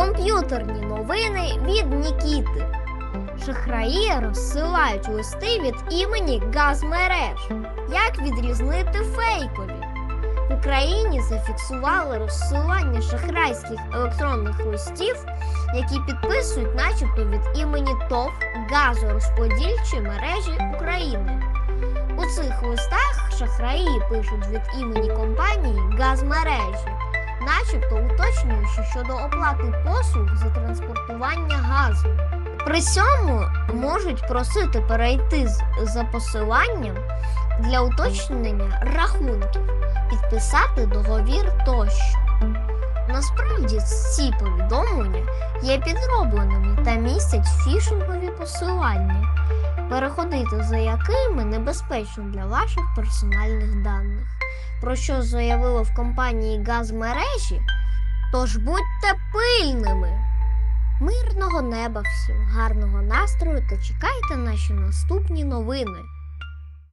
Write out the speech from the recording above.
Комп'ютерні новини від Нікіти. Шахраї розсилають листи від імені газмереж. Як відрізнити фейкові? В Україні зафіксували розсилання шахрайських електронних листів, які підписують, начебто, від імені ТОВ газорозподільчі мережі України. У цих листах шахраї пишуть від імені компанії газмережі, начебто уточнюючи щодо оплати послуг за транспортування газу. При цьому можуть просити перейти за посиланням для уточнення рахунків, підписати договір тощо. Насправді ці повідомлення є підробленими та містять фішингові посилання, переходити за якими небезпечно для ваших персональних даних. Про що заявили в компанії газмережі? Тож будьте пильними! Мирного неба всім, гарного настрою та чекайте наші наступні новини.